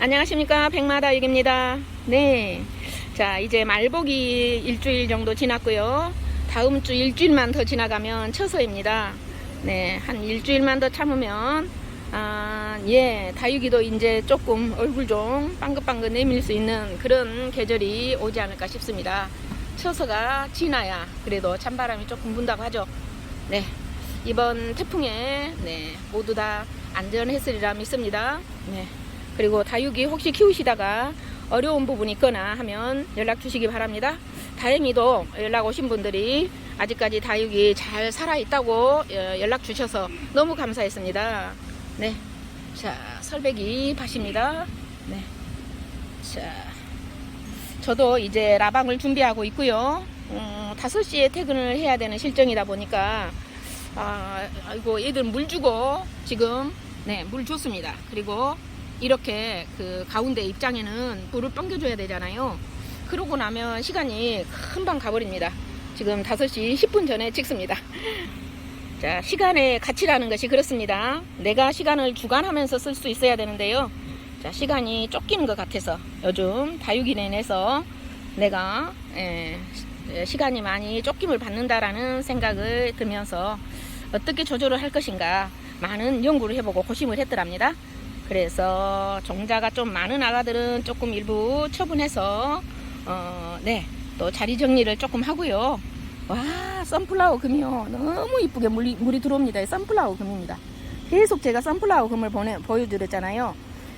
안녕하십니까. 백마다육입니다. 네. 자 이제 말복이 일주일 정도 지났고요. 다음 주 일주일만 더 지나가면 처서입니다. 네한 일주일만 더 참으면 아, 예 다육이도 이제 조금 얼굴 좀 빵긋빵긋 내밀 수 있는 그런 계절이 오지 않을까 싶습니다. 처서가 지나야 그래도 찬바람이 조금 분다고 하죠. 네. 이번 태풍에 네 모두 다 안전했으리라 믿습니다. 네 그리고 다육이 혹시 키우시다가 어려운 부분이 있거나 하면 연락 주시기 바랍니다. 다행히도 연락 오신 분들이 아직까지 다육이 잘 살아있다고 어, 연락 주셔서 너무 감사했습니다. 네. 자, 설배기 밭입니다. 네. 자, 저도 이제 라방을 준비하고 있고요. 음, 5시에 퇴근을 해야 되는 실정이다 보니까 아, 아이고 얘들 물 주고 지금 네, 물 줬습니다. 그리고 이렇게 그 가운데 입장에는 불을 뻥겨줘야 되잖아요. 그러고 나면 시간이 금방 가버립니다. 지금 5시 10분 전에 찍습니다. 자, 시간의 가치라는 것이 그렇습니다. 내가 시간을 주관하면서 쓸 수 있어야 되는데요. 자, 시간이 쫓기는 것 같아서 요즘 다육이에 내서 내가 예, 시간이 많이 쫓김을 받는다라는 생각을 들면서 어떻게 조절을 할 것인가 많은 연구를 해보고 고심을 했더랍니다. 그래서 종자가 좀 많은 아가들은 조금 일부 처분해서 어, 네, 또 자리 정리를 조금 하고요. 와, 선플라워 금이요. 너무 이쁘게 물이, 물이 들어옵니다. 선플라워 금입니다. 계속 제가 선플라워 금을 보내, 보여드렸잖아요.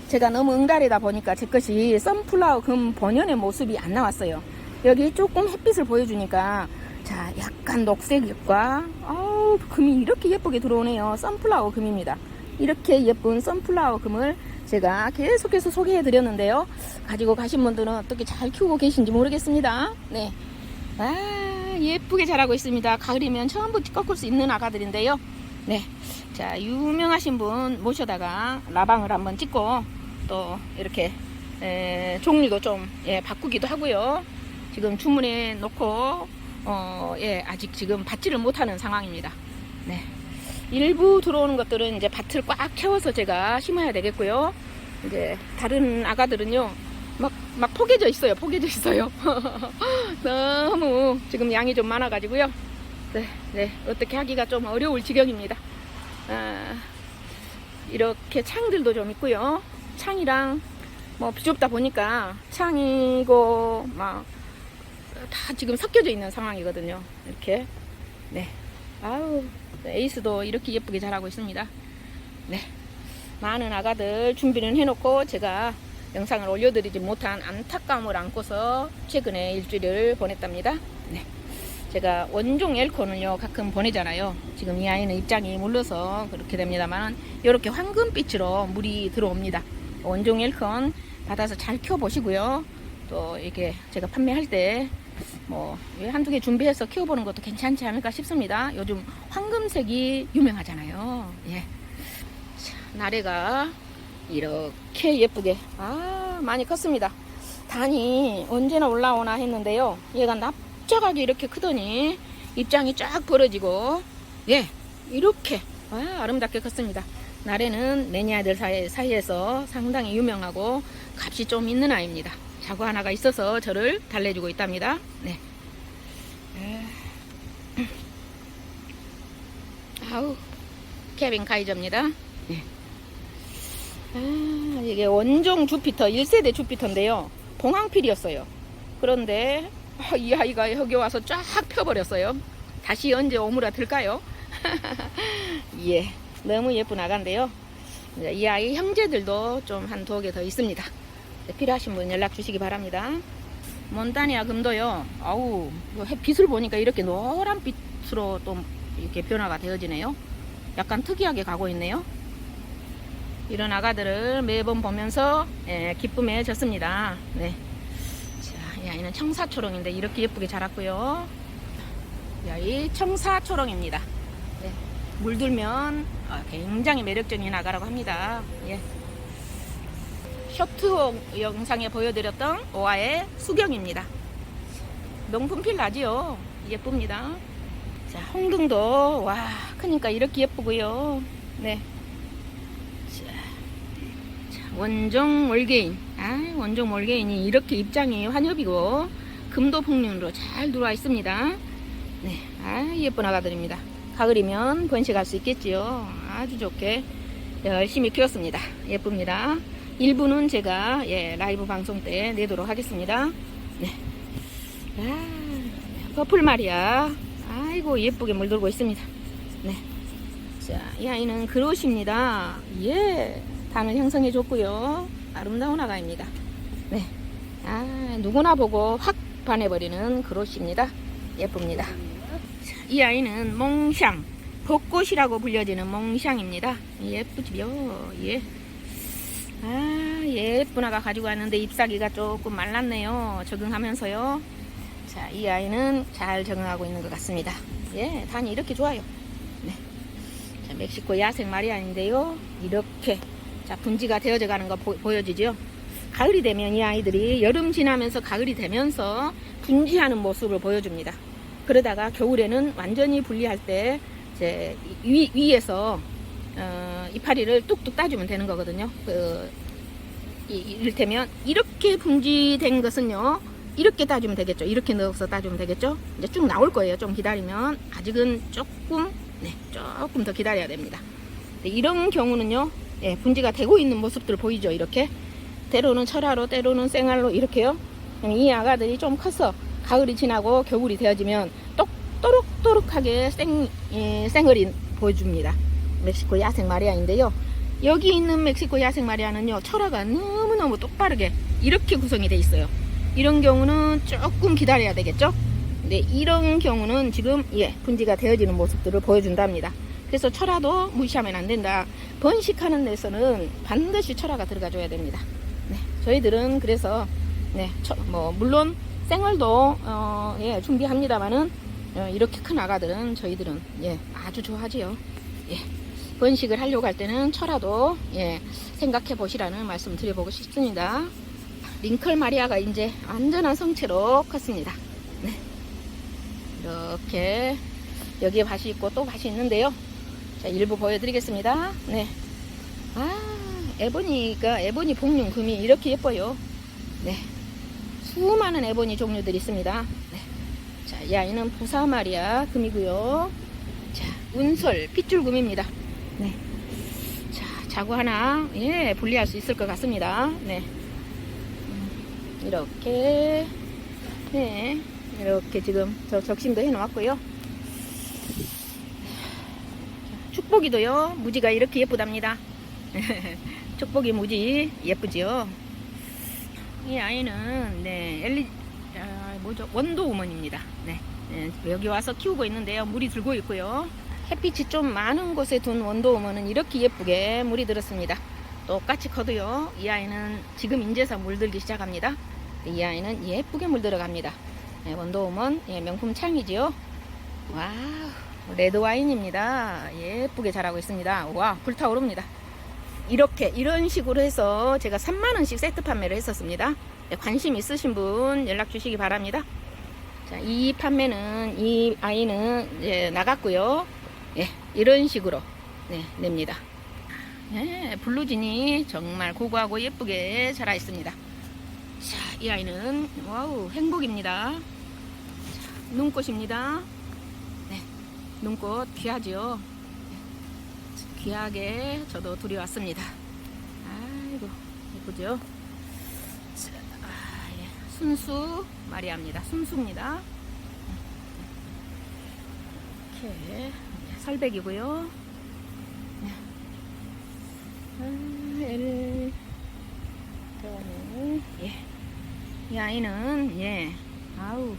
제가 너무 응달이다 보니까 제 것이 선플라워 금 본연의 모습이 안 나왔어요. 여기 조금 햇빛을 보여주니까 자, 약간 녹색과 아우, 금이 이렇게 예쁘게 들어오네요. 선플라워 금입니다. 이렇게 예쁜 선플라워 금을 제가 계속해서 소개해 드렸는데요. 가지고 가신 분들은 어떻게 잘 키우고 계신지 모르겠습니다. 네. 아, 예쁘게 자라고 있습니다. 가을이면 처음부터 꺾을 수 있는 아가들인데요. 네. 자, 유명하신 분 모셔다가 라방을 한번 찍고 또 이렇게 에, 종류도 좀 예, 바꾸기도 하고요. 지금 주문해 놓고 어, 예, 아직 지금 받지를 못하는 상황입니다. 네. 일부 들어오는 것들은 이제 밭을 꽉 채워서 제가 심어야 되겠고요. 이제 다른 아가들은요, 막, 막 포개져 있어요. 포개져 있어요. 너무 지금 양이 좀 많아가지고요. 네, 네, 어떻게 하기가 좀 어려울 지경입니다. 아, 이렇게 창들도 좀 있고요. 창이랑 뭐 비좁다 보니까 창이고 막 다 지금 섞여져 있는 상황이거든요. 이렇게. 네. 아우, 에이스도 이렇게 예쁘게 자라고 있습니다. 네. 많은 아가들 준비는 해놓고 제가 영상을 올려드리지 못한 안타까움을 안고서 최근에 일주일을 보냈답니다. 네. 제가 원종 엘콘을요 가끔 보내잖아요. 지금 이 아이는 입장이 물러서 그렇게 됩니다만 이렇게 황금빛으로 물이 들어옵니다. 원종 엘콘 받아서 잘 키워보시고요. 또 이렇게 제가 판매할 때 뭐 한두 개 준비해서 키워보는 것도 괜찮지 않을까 싶습니다. 요즘 황금색이 유명하잖아요. 예. 자, 나래가 이렇게 예쁘게 아 많이 컸습니다. 단이 언제나 올라오나 했는데요. 얘가 납작하게 이렇게 크더니 입장이 쫙 벌어지고 예 이렇게 아, 아름답게 컸습니다. 나래는 매니아들 사이, 사이에서 상당히 유명하고 값이 좀 있는 아이입니다. 자구 하나가 있어서 저를 달래주고 있답니다. 네. 아우, 케빈 카이저입니다. 네. 아, 이게 원종 주피터, 1세대 주피터인데요. 봉황필이었어요. 그런데 아, 이 아이가 여기 와서 쫙 펴버렸어요. 다시 언제 오므라들까요? 예, 너무 예쁜 아가인데요. 이 아이 형제들도 좀 한 두 개 더 있습니다. 네, 필요하신 분 연락 주시기 바랍니다. 몬타니아 금도요. 아우, 햇빛을 보니까 이렇게 노란 빛으로 또 이렇게 변화가 되어지네요. 약간 특이하게 가고 있네요. 이런 아가들을 매번 보면서 예, 기쁨에 졌습니다. 네. 자, 이 아이는 청사초롱인데 이렇게 예쁘게 자랐고요. 이 아이 청사초롱입니다. 네. 물들면 어, 굉장히 매력적인 아가라고 합니다. 예. 쇼트 영상에 보여드렸던 오아의 수경입니다. 명품필 나지요. 예쁩니다. 자, 홍등도 와 크니까 이렇게 예쁘고요. 네. 자, 자 원종 월개인. 아, 원종 월개인이 이렇게 입장이 환엽이고 금도 풍륜으로 잘 들어와 있습니다. 네, 아 예쁜 아가들입니다. 가을이면 번식할 수 있겠지요. 아주 좋게 열심히 키웠습니다. 예쁩니다. 일부는 제가 예, 라이브 방송 때 내도록 하겠습니다. 네. 아, 퍼플 말이야. 아이고 예쁘게 물들고 있습니다. 네. 자, 이 아이는 그롯입니다. 예, 단을 형성해 줬고요. 아름다운 아가입니다. 네. 아, 누구나 보고 확 반해버리는 그롯입니다. 예쁩니다. 자, 이 아이는 몽샹, 벚꽃이라고 불려지는 몽샹입니다. 예쁘지요? 예. 아, 예쁜 아가 가지고 왔는데 잎사귀가 조금 말랐네요. 적응하면서요. 자, 이 아이는 잘 적응하고 있는 것 같습니다. 예, 단이 이렇게 좋아요. 네. 자, 멕시코 야생 마리안인데요. 이렇게 자 분지가 되어져 가는 거 보, 여지죠 가을이 되면 이 아이들이 여름 지나면서 가을이 되면서 분지하는 모습을 보여줍니다. 그러다가 겨울에는 완전히 분리할 때 위, 위에서 어, 이파리를 뚝뚝 따주면 되는 거거든요. 그, 이, 이를테면 이렇게 분지된 것은요. 이렇게 따주면 되겠죠. 이렇게 넣어서 따주면 되겠죠. 이제 쭉 나올 거예요. 좀 기다리면 아직은 조금 네, 조금 더 기다려야 됩니다. 네, 이런 경우는요. 예, 분지가 되고 있는 모습들 보이죠. 이렇게 때로는 철화로 때로는 생알로 이렇게요. 이 아가들이 좀 커서 가을이 지나고 겨울이 되어지면 똑 또록또록하게 생 예, 생얼이 보여줍니다. 멕시코 야생 마리아인데요. 여기 있는 멕시코 야생 마리아는요. 철화가 너무너무 똑바르게 이렇게 구성이 돼 있어요. 이런 경우는 조금 기다려야 되겠죠? 네, 이런 경우는 지금 예, 분지가 되어지는 모습들을 보여준답니다. 그래서 철화도 무시하면 안 된다. 번식하는 데서는 반드시 철화가 들어가줘야 됩니다. 네, 저희들은 그래서 네, 처- 뭐 물론 생얼도 어, 예, 준비합니다만은 어, 이렇게 큰 아가들은 저희들은 예, 아주 좋아하지요. 예, 번식을 하려고 할 때는 철화도 예, 생각해 보시라는 말씀 드려보고 싶습니다. 링컬 마리아가 이제 완전한 성체로 컸습니다. 네. 이렇게 여기에 밭이 있고 또 밭이 있는데요. 자, 일부 보여드리겠습니다. 네. 아, 에보니가 에보니 복륜 금이 이렇게 예뻐요. 네. 수많은 에보니 종류들이 있습니다. 네. 자, 이 아이는 부사 마리아 금이고요. 자, 운솔 핏줄 금입니다. 네. 자, 자구 하나 예, 분리할 수 있을 것 같습니다. 네. 이렇게. 네. 이렇게 지금 저 적심도 해 놓았고요. 축복이도요. 무지가 이렇게 예쁘답니다. 축복이 무지 예쁘지요. 이 아이는 네 엘리 아, 뭐죠? 원도 우먼입니다. 네, 네, 여기 와서 키우고 있는데요. 물이 들고 있고요 햇빛이 좀 많은 곳에 둔 원도 우먼은 이렇게 예쁘게 물이 들었습니다 똑같이 커도요 이 아이는 지금 인제서 물들기 시작합니다 이 아이는 예쁘게 물들어갑니다. 네, 원도우먼 예, 명품 창이지요. 와우 레드 와인입니다. 예쁘게 자라고 있습니다. 와 불타오릅니다. 이렇게 이런 식으로 해서 제가 3만 원씩 세트 판매를 했었습니다. 네, 관심 있으신 분 연락 주시기 바랍니다. 자, 이 판매는 이 아이는 예, 나갔고요. 예, 이런 식으로 네, 냅니다. 네, 블루진이 정말 고고하고 예쁘게 자라 있습니다. 자, 이 아이는 와우 행복입니다. 자, 눈꽃입니다. 네, 눈꽃 귀하지요. 네, 귀하게 저도 둘이 왔습니다. 아이고 예쁘죠. 자, 아, 예. 순수 마리아입니다. 순수입니다. 이렇게 네, 설백이고요. 네. 아, 얘를 그러면 예. 이 아이는 예 아우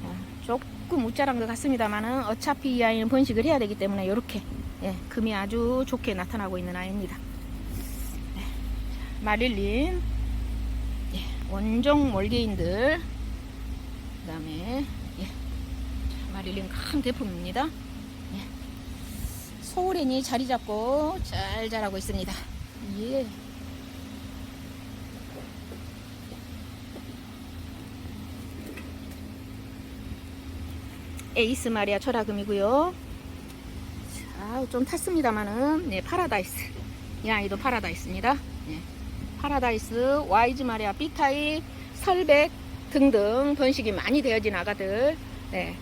자, 조금 우짜란 것 같습니다만은 어차피 이 아이는 번식을 해야 되기 때문에 이렇게 예, 금이 아주 좋게 나타나고 있는 아이입니다. 예, 자, 마릴린 예, 원종 몰개인들 그다음에 예, 자, 마릴린 큰 대품입니다. 예, 소울엔이 자리 잡고 잘 자라고 있습니다. 예. 에이스 마리아 철화금이고요. 자, 좀 탔습니다만은 네, 파라다이스. 이 아이도 파라다이스입니다. 네. 파라다이스, 와이즈 마리아, 삐타이, 설백 등등 번식이 많이 되어진 아가들. 네.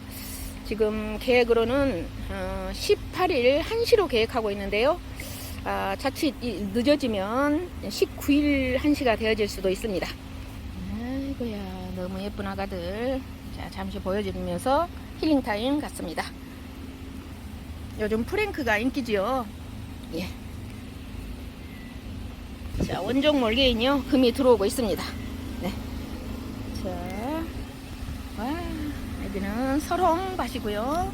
지금 계획으로는 어, 18일 1시로 계획하고 있는데요. 아, 자칫 이- 늦어지면 19일 1시가 되어질 수도 있습니다. 아이고야, 너무 예쁜 아가들. 자, 잠시 보여드리면서 힐링타임 같습니다. 요즘 프랭크가 인기지요. 예. 자, 원종 몰개인이요. 금이 들어오고 있습니다. 네. 자, 와, 여기는 설홍밭이고요.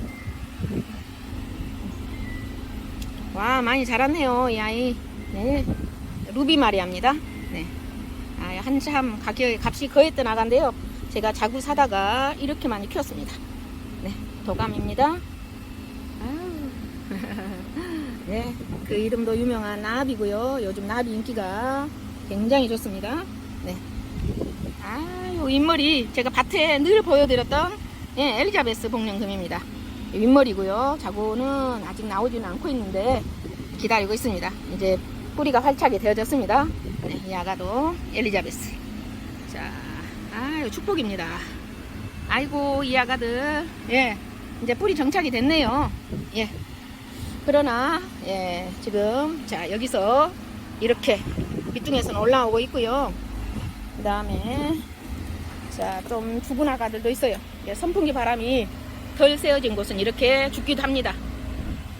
와, 많이 자랐네요, 이 아이. 네. 루비 마리아입니다. 네. 아, 한참 가격이 값이 거했던 아가인데요. 제가 자구 사다가 이렇게 많이 키웠습니다. 네, 도감입니다. 아우. 네, 그 이름도 유명한 나비고요. 요즘 나비 인기가 굉장히 좋습니다. 네. 아유, 윗머리 제가 밭에 늘 보여드렸던 예, 엘리자베스 복령금입니다. 윗머리고요. 자고는 아직 나오지는 않고 있는데 기다리고 있습니다. 이제 뿌리가 활착이 되어졌습니다. 네, 이 아가도 엘리자베스. 자, 아유 축복입니다. 아이고 이 아가들, 예, 이제 뿌리 정착이 됐네요. 예. 그러나 예, 지금 자 여기서 이렇게 밑둥에서는 올라오고 있고요. 그 다음에 자 좀 죽은 아가들도 있어요. 예, 선풍기 바람이 덜 세어진 곳은 이렇게 죽기도 합니다.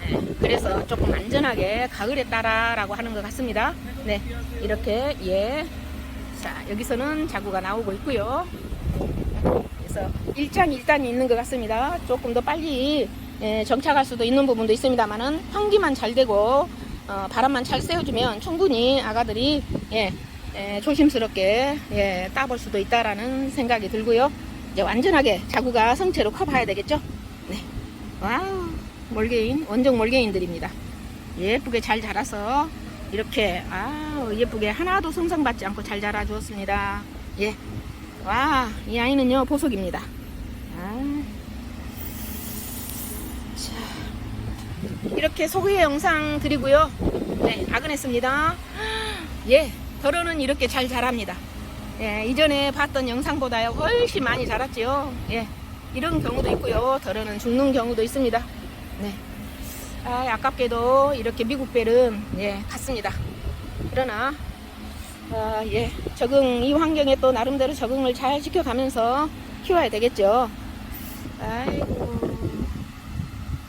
네, 그래서 조금 안전하게 가을에 따라라고 하는 것 같습니다. 네, 이렇게 예. 자 여기서는 자구가 나오고 있고요. 그래서 일장일단이 있는 것 같습니다. 조금 더 빨리 예, 정착할 수도 있는 부분도 있습니다만은 환기만 잘 되고 어, 바람만 잘 쐬어주면 충분히 아가들이 예, 예, 조심스럽게 예, 따볼 수도 있다라는 생각이 들고요. 이제 완전하게 자구가 성체로 커봐야 되겠죠. 네, 와우 몰개인 원종 몰개인들입니다. 예쁘게 잘 자라서 이렇게 아 예쁘게 하나도 손상받지 않고 잘 자라 주었습니다. 예. 와, 이 아이는요, 보석입니다. 아. 자, 이렇게 소개 영상 드리고요. 네, 아근했습니다. 예, 덜어는 이렇게 잘 자랍니다. 예, 이전에 봤던 영상보다요, 훨씬 많이 자랐지요. 예, 이런 경우도 있고요. 덜어는 죽는 경우도 있습니다. 네. 아, 아깝게도 이렇게 미국 벨은, 예, 갔습니다. 그러나, 아, 예. 적응, 이 환경에 또 나름대로 적응을 잘 시켜가면서 키워야 되겠죠. 아이고.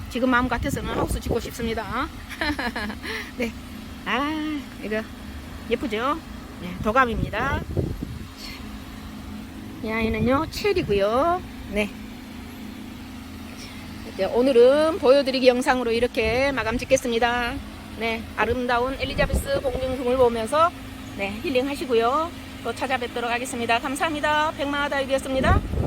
지금 마음 같아서는 하우스 짓고 싶습니다. 네. 아, 이거 예쁘죠? 네, 도감입니다. 이 아이는요, 체리고요. 네. 이제 오늘은 보여드리기 영상으로 이렇게 마감 짓겠습니다. 네, 아름다운 엘리자베스 봉준금을 보면서 네, 힐링 하시고요. 또 찾아뵙도록 하겠습니다. 감사합니다. 백마다육이었습니다.